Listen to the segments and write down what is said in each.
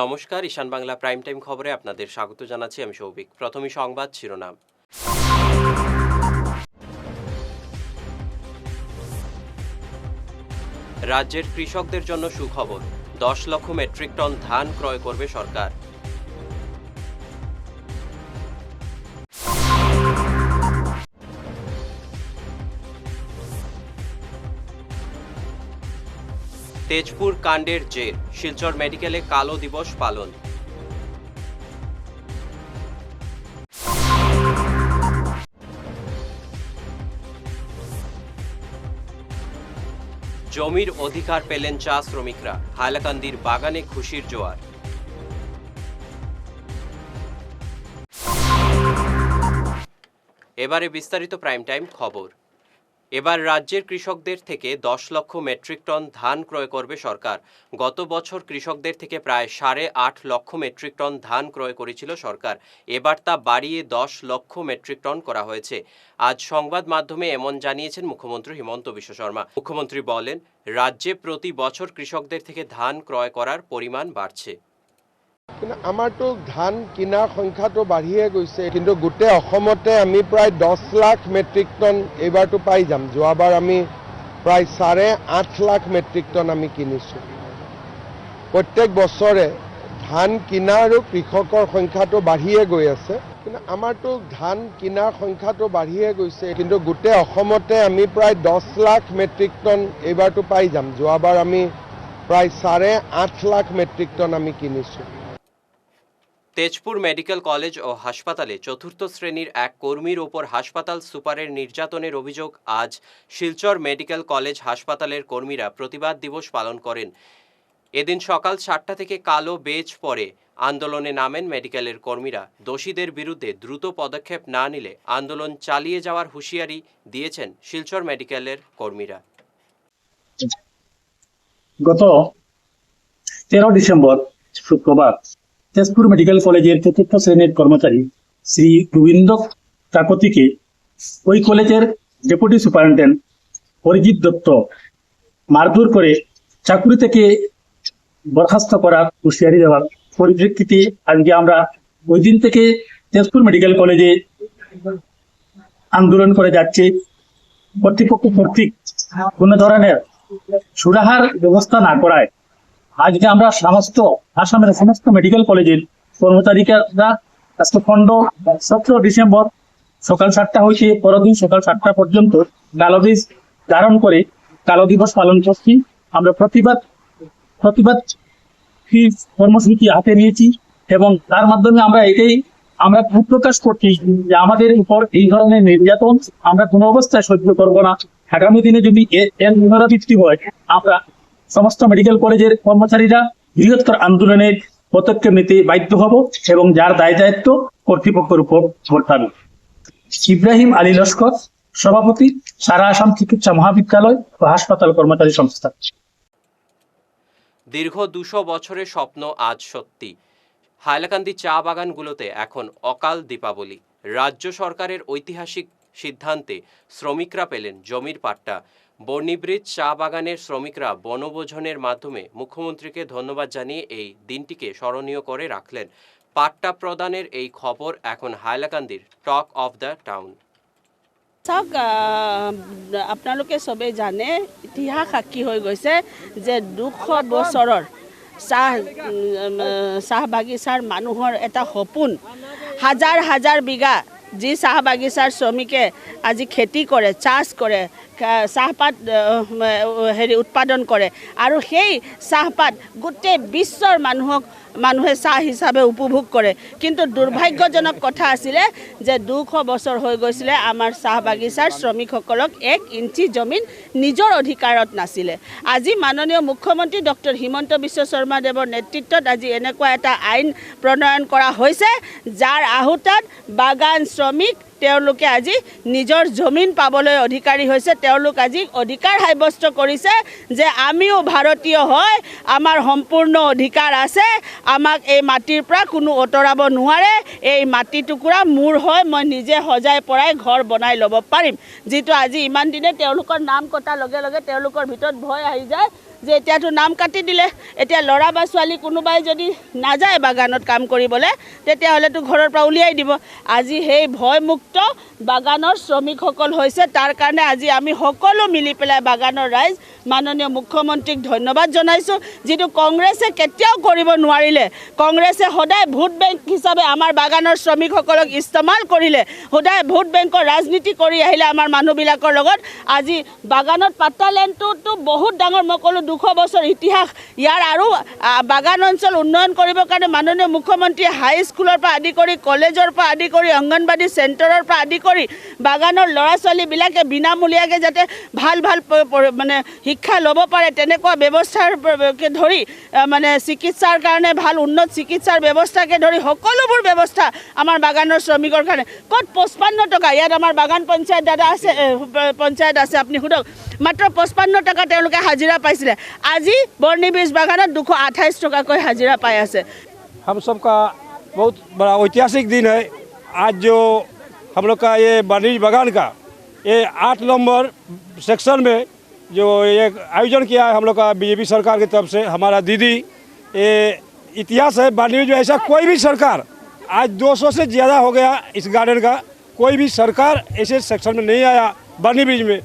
নমস্কার, ঈশান Bangla prime time খবরে আপনাদের স্বাগত জানাচ্ছি আমি সৌভিক। প্রথমে সংবাদ শিরোনাম। রাজ্যের কৃষকদের জন্য সুখবর, দশ লক্ষ মেট্রিক টন ধান ক্রয় করবে সরকার। তেজপুর কাণ্ডের জের, শিলচর মেডিকেলে কালো দিবস পালন। জমির অধিকার পেলেন চা শ্রমিকরা, হাইলাকান্দির বাগানে খুশির জোয়ার। এবারে বিস্তারিত প্রাইম টাইম খবর। এবার রাজ্যের কৃষকদের থেকে দশ লক্ষ মেট্রিক টন ধান ক্রয় করবে সরকার। গত বছর কৃষকদের থেকে প্রায় সাড়ে আট লক্ষ মেট্রিক টন ধান ক্রয় করেছিল সরকার। এবার তা বাড়িয়ে দশ লক্ষ মেট্রিক টন করা হয়েছে। আজ সংবাদ মাধ্যমে এমন জানিয়েছেন মুখ্যমন্ত্রী হিমন্ত বিশ্ব শর্মা। মুখ্যমন্ত্রী বলেন, রাজ্যে প্রতি বছর কৃষকদের থেকে ধান ক্রয় করার পরিমাণ বাড়ছে। আমাৰতো ধান কিনাৰ সংখ্যাটো বাঢ়িয়ে গৈছে কিন্তু গোটেই অসমতে আমি প্ৰায় দহ লাখ মেট্ৰিক টন এইবাৰতো পাই যাম। যোৱাবাৰ আমি প্ৰায় চাৰে আঠ লাখ মেট্ৰিক টন আমি কিনিছোঁ। প্ৰত্যেক বছৰে ধান কিনা আৰু কৃষকৰ সংখ্যাটো বাঢ়িয়ে গৈ আছে। কিন্তু আমাৰতো ধান কিনাৰ সংখ্যাটো বাঢ়িয়ে গৈছে কিন্তু গোটেই অসমতে আমি প্ৰায় দহ লাখ মেট্ৰিক টন এইবাৰতো পাই যাম। যোৱাবাৰ আমি প্ৰায় চাৰে আঠ লাখ মেট্ৰিক টন আমি কিনিছোঁ। তেজপুর মেডিকেল কলেজ ও হাসপাতালে চতুর্থ শ্রেণির এক কর্মীর ওপর হাসপাতাল সুপারের নির্যাতনের অভিযোগ আজ শিলচর মেডিকেল কলেজ হাসপাতালের কর্মীরা প্রতিবাদ দিবস পালন করেন। এদিন সকাল সাতটা থেকে কালো বেজ পরে আন্দোলনে নামেন মেডিকেলের কর্মীরা। দোষীদের বিরুদ্ধে দ্রুত পদক্ষেপ না নিলে আন্দোলন চালিয়ে যাওয়ার হুঁশিয়ারি দিয়েছেন শিলচর মেডিকেলের কর্মীরা। গত তেরো ডিসেম্বর, শুক্রবার তেজপুর মেডিকেল কলেজের চতুর্থ শ্রেণির কর্মচারী শ্রী গোবিন্দ কাকতিকে ওই কলেজের ডেপুটি সুপারিনটেন্ডেন্ট অরিজিৎ দত্ত মারধর করে চাকুরি থেকে বরখাস্ত করার হুঁশিয়ারি দেওয়ার পরিপ্রেক্ষিতে আজকে আমরা ওই দিন থেকে তেজপুর মেডিকেল কলেজে আন্দোলন করে যাচ্ছে। কর্তৃপক্ষ কর্তৃক কোনো ধরনের সুরাহার ব্যবস্থা না করায় আজকে আমরা সমস্ত, আসামের সমস্ত মেডিকেল কলেজের কর্মচারীরা আজকে সতেরো ডিসেম্বর সকাল সাতটা হয়েছে পরদিন সকাল সাতটা পর্যন্ত কালো দিস ধারণ করে কালো দিবস পালন করছি। আমরা প্রতিবাদ প্রতিবাদ কর্মসূচি হাতে নিয়েছি এবং তার মাধ্যমে আমরা এটাই, আমরা প্রকাশ করছি যে আমাদের উপর এই ধরনের নির্যাতন আমরা কোনো অবস্থায় সহ্য করব না। আগামী দিনে যদি এর পুনরাবৃত্তি হয়, আমরা সমস্ত মেডিকেল কলেজের কর্মচারীরা বৃহত্তর আন্দোলনের পদক্ষেপ নিতে বাধ্য হব এবং যার দায় দায়িত্ব কর্তৃপক্ষের উপর বর্তাবে ইব্রাহিম আলী লস্কর, সভাপতি, সারা আসাম চিকিৎসা মহাবিদ্যালয় ও হাসপাতাল কর্মচারী সংস্থা। দীর্ঘ দুশো বছরের স্বপ্ন আজ সত্যি। হাইলাকান্দি চা বাগানগুলোতে এখন অকাল দীপাবলি। রাজ্য সরকারের ঐতিহাসিক সিদ্ধান্তে শ্রমিকরা পেলেন জমির পাট্টা। বর্ণিব্রিজ চা বাগানের শ্রমিকরা বনভোজনের মাধ্যমে মুখ্যমন্ত্রীকে ধন্যবাদ জানিয়ে এই দিনটিকে স্মরণীয় করে রাখলেন। পাট্টা প্রদানের এই খবর এখন হাইলাকান্দির টক অফ দ্য টাউন। চাওক আপোনালোকে চবেই জানে, ইতিহাস সাক্ষী হৈ গৈছে যে দুশ বছৰৰ চাহ চাহ বাগিচাৰ মানুহৰ এটা সপোন। হাজাৰ হাজাৰ বিঘা যি চাহ বাগিচাৰ শ্ৰমিকে আজি খেতি কৰে, চাষ কৰে চাহপাত হেৰি উৎপাদন কৰে। আৰু সেই চাহপাত গোটেই বিশ্বৰ মানুহক, মানুহে চাহ হিচাপে উপভোগ কৰে। কিন্তু দুৰ্ভাগ্যজনক কথা আছিলে যে দুশ বছৰ হৈ গৈছিলে আমাৰ চাহ বাগিচাৰ শ্ৰমিকসকলক এক ইঞ্চি জমিন নিজৰ অধিকাৰত নাছিলে। আজি মাননীয় মুখ্যমন্ত্ৰী ডক্টৰ হিমন্ত বিশ্ব শৰ্মাদেৱৰ নেতৃত্বত আজি এনেকুৱা এটা আইন প্ৰণয়ন কৰা হৈছে, যাৰ আহুতাত বাগান শ্ৰমিক তেওঁলোকে আজি নিজৰ জমিন পাবলৈ অধিকাৰী হৈছে। তেওঁলোক আজি অধিকাৰ সাব্যস্ত কৰিছে যে আমিও ভাৰতীয় হয় আমাৰ সম্পূৰ্ণ অধিকাৰ আছে। আমাক এই মাটিৰ পৰা কোনো আঁতৰাব নোৱাৰে। এই মাটি টুকুৰা মোৰ হয় মই নিজে সজাই পৰাই ঘৰ বনাই ল'ব পাৰিম। যিটো আজি ইমান দিনে তেওঁলোকৰ নাম কটাৰ লগে লগে তেওঁলোকৰ ভিতৰত ভয় আহি যায় যে এতিয়াতো নাম কাটি দিলে, এতিয়া ল'ৰা বা ছোৱালী কোনোবাই যদি নাযায় বাগানত কাম কৰিবলৈ, তেতিয়াহ'লেতো ঘৰৰ পৰা উলিয়াই দিব। আজি সেই ভয়মুক্ত বাগানৰ শ্ৰমিকসকল হৈছে, তাৰ কাৰণে আজি আমি সকলো মিলি পেলাই বাগানৰ ৰাইজ মাননীয় মুখ্যমন্ত্ৰীক ধন্যবাদ জনাইছোঁ। যিটো কংগ্ৰেছে কেতিয়াও কৰিব নোৱাৰিলে, কংগ্ৰেছে সদায় ভোট বেংক হিচাপে আমাৰ বাগানৰ শ্ৰমিকসকলক ইস্তেমাল কৰিলে, সদায় ভোট বেংকৰ ৰাজনীতি কৰি আহিলে আমাৰ মানুহবিলাকৰ লগত। আজি বাগানত পাত্তা লেণ্ডটোতো বহুত ডাঙৰ, মই ক'লোঁ দুশ বছৰ ইতিহাস, ইয়াৰ আৰু বাগান অঞ্চল উন্নয়ন কৰিবৰ কাৰণে মাননীয় মুখ্যমন্ত্ৰীয়ে হাইস্কুলৰ পৰা আদি কৰি কলেজৰ পৰা আদি কৰি অংগনবাদী চেণ্টাৰৰ পৰা আদি কৰি বাগানৰ ল'ৰা ছোৱালীবিলাকে বিনামূলীয়াকৈ যাতে ভালো ভালো মানে শিক্ষা ল'ব পাৰে, তেনেকুৱা ব্যৱস্থাৰ প- ধৰি মানে চিকিৎসাৰ কাৰণে ভালো উন্নত চিকিৎসাৰ ব্যৱস্থাকে ধৰি সকলোবোৰ ব্যৱস্থা আমাৰ বাগানৰ শ্ৰমিকৰ কাৰণে। ক'ত পঁচপন্ন টকা, ইয়াত আমাৰ বাগান পঞ্চায়ত দাদা আছে পঞ্চায়ত আছে, আপুনি সোধক। মাত্ৰ পঁচপন্ন টকা তেওঁলোকে হাজিৰা পাইছিলে। আজি বৰ্ণিবীজ বাগানত দুশ আঠাইছ টকাকৈ হাজিৰা পাই আছে हम सब का बहुत बड़ा ऐतिहासिक दिन है आज जो हम लोग का ये वाणिज्य बागान का ये आठ नंबर सेक्शन में जो ये आयोजन किया है हम लोग का बीजेपी सरकार की तरफ से हमारा दीदी ये इतिहास है वाणिज्य में ऐसा कोई भी सरकार आज 200 से ज़्यादा हो गया इस गार्डन का कोई भी सरकार ऐसे सेक्शन में नहीं आया बानी ब्रिज में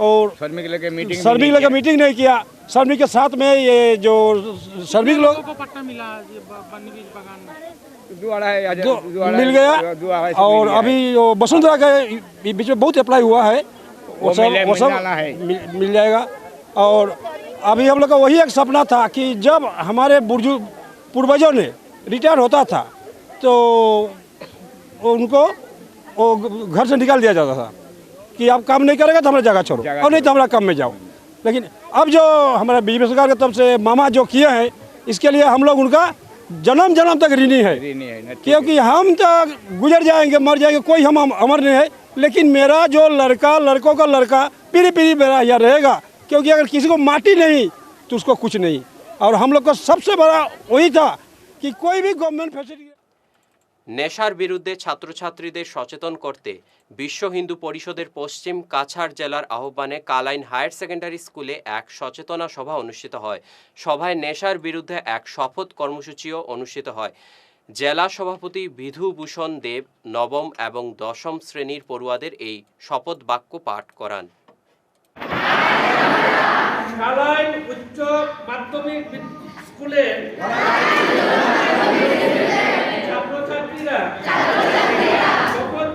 और श्रमिक लेके मीटिंग श्रमिक नहीं किया। मीटिंग नहीं किया। श्रमिक के साथ में ये जो श्रमिक लोग को पट्टा मिला बागान मिल गया और अभी वसुंधरा का बीच में बहुत अप्लाई हुआ है। वो सब वो मिल सब मिल, मिल जाएगा। और अभी हम लोग का वही एक सपना था कि जब हमारे बुर्जु पूर्वजों ने रिटायर होता था तो उनको वो घर से निकाल दिया जाता था। कि आप काम नहीं करेगा तो हमारा जगह छोड़ो। और नहीं तो हमारा काम में जाओ। लेकिन अब जो हमारा बीजेपी सरकार की तरफ़ से मामा जो किए हैं इसके लिए हम लोग उनका जन्म जन्म तक ऋणी है। क्योंकि हम तो गुजर जाएँगे मर जाएँगे कोई हम हम- अमर नहीं है। लेकिन मेरा जो लड़का लड़कों का लड़का पीढ़ी पीढ़ी मेरा यहाँ रहेगा। क्योंकि अगर किसी को माटी नहीं तो उसको कुछ नहीं। और हम लोग का सबसे बड़ा वही था कि कोई भी गवर्नमेंट फैसिलिटी নেশার বিরুদ্ধে ছাত্রছাত্রীদের সচেতন করতে বিশ্ব হিন্দু পরিষদের পশ্চিম কাছাড় জেলার আহ্বানে কালাইন হায়ার সেকেন্ডারি স্কুলে এক সচেতনা সভা অনুষ্ঠিত হয়। সভায় নেশার বিরুদ্ধে এক শপথ কর্মসূচিও অনুষ্ঠিত হয়। জেলা সভাপতি বিধুভূষণ দেব নবম এবং দশম শ্রেণির পড়ুয়াদের এই শপথ বাক্য পাঠ করান। উচ্চ মাধ্যমিক স্কুলে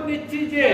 निश्चिजे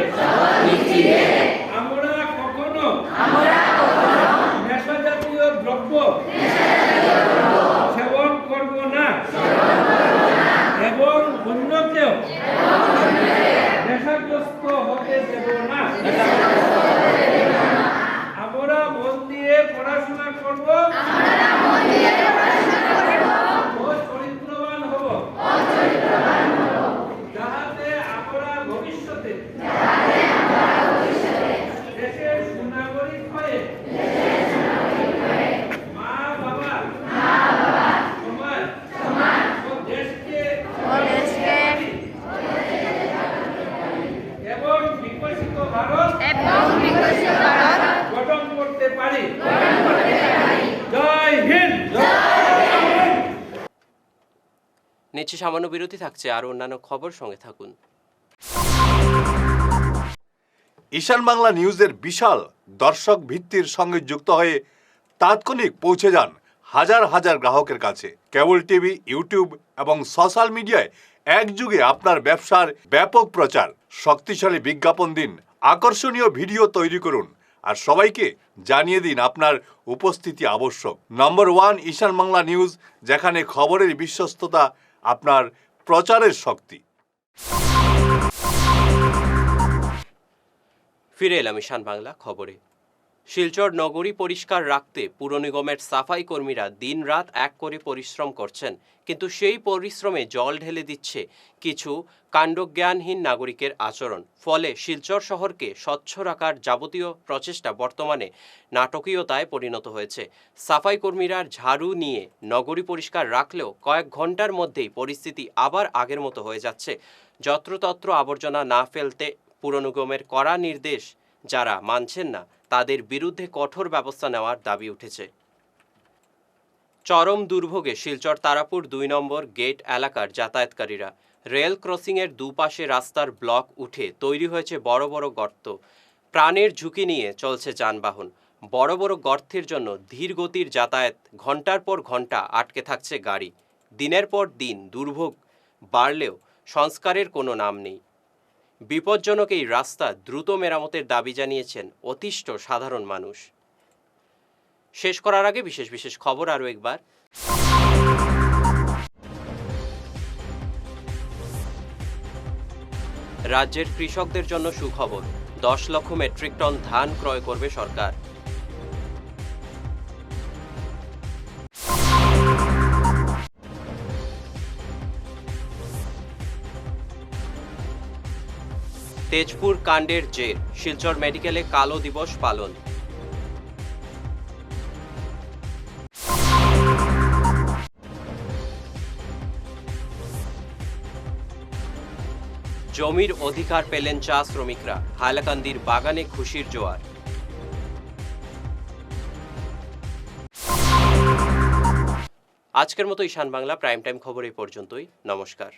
এবং বিকশিত ভারত গঠন করতে পারি। জয় হিন্দ! নিচ্ছে সামান্য বিরতি থাকছে আর অন্যান্য খবর সঙ্গে থাকুন। ঈশান বাংলা নিউজের বিশাল দর্শক ভিত্তির সঙ্গে যুক্ত হয়ে তাৎক্ষণিক পৌঁছে যান হাজার হাজার গ্রাহকের কাছে। কেবল টিভি ইউটিউব এবং সোশ্যাল মিডিয়ায় একযুগে আপনার ব্যবসার ব্যাপক প্রচার, শক্তিশালী বিজ্ঞাপন দিন, আকর্ষণীয় ভিডিও তৈরি করুন, আর সবাইকে জানিয়ে দিন আপনার উপস্থিতি আবশ্যক। Number one Ishan Bangla news, যেখানে খবরের বিশ্বস্ততা আপনার প্রচারের শক্তি। ফিরে এলাম ঈশান বাংলা খবরে। শিলচর নগরী পরিষ্কার রাখতে পুর নিগমের সাফাই কর্মীরা দিনরাত এক করে পরিশ্রম করছেন, কিন্তু সেই পরিশ্রমে জল ঢেলে দিচ্ছে কিছু কাণ্ডজ্ঞানহীন নাগরিকের আচরণ। ফলে শিলচর শহরকে স্বচ্ছ রাখার যাবতীয় প্রচেষ্টা বর্তমানে নাটকীয়তায় পরিণত হয়েছে। সাফাই কর্মীরা ঝাড়ু নিয়ে নগরী পরিষ্কার রাখলেও কয়েক ঘণ্টার মধ্যেই পরিস্থিতি আবার আগের মতো হয়ে যাচ্ছে। যত্রতত্র আবর্জনা না ফেলতে পুর নিগমের কড়া নির্দেশ যারা মানছেন না তাদের বিরুদ্ধে কঠোর ব্যবস্থা নেওয়ার দাবি উঠেছে। চরম দুর্ভোগে শিলচর তারাপুর দুই নম্বর গেট এলাকার যাতায়াতকারীরা রেল ক্রসিংয়ের দুপাশে রাস্তার ব্লক উঠে তৈরি হয়েছে বড় বড় গর্ত। প্রাণের ঝুঁকি নিয়ে চলছে যানবাহন। বড় বড় গর্তের জন্য ধীর গতির যাতায়াত ঘণ্টার পর ঘণ্টা আটকে থাকছে গাড়ি। দিনের পর দিন দুর্ভোগ বাড়লেও সংস্কারের কোনো নাম নেই। বিপজ্জনক এই রাস্তা দ্রুত মেরামতের দাবি জানিয়েছেন অতিষ্ঠ সাধারণ মানুষ। শেষ করার আগে বিশেষ বিশেষ খবর আরও একবার। রাজ্যের কৃষকদের জন্য সুখবর, দশ লক্ষ মেট্রিক টন ধান ক্রয় করবে সরকার। তেজপুর কাণ্ডের জের, শিলচর মেডিকেলে কালো দিবস পালন। জমির অধিকার পেলেন চা শ্রমিকরা, হাইলাকান্দির বাগানে খুশির জোয়ার। আজকের মতো ঈশান বাংলা, প্রাইম টাইম খবর এই পর্যন্তই, নমস্কার।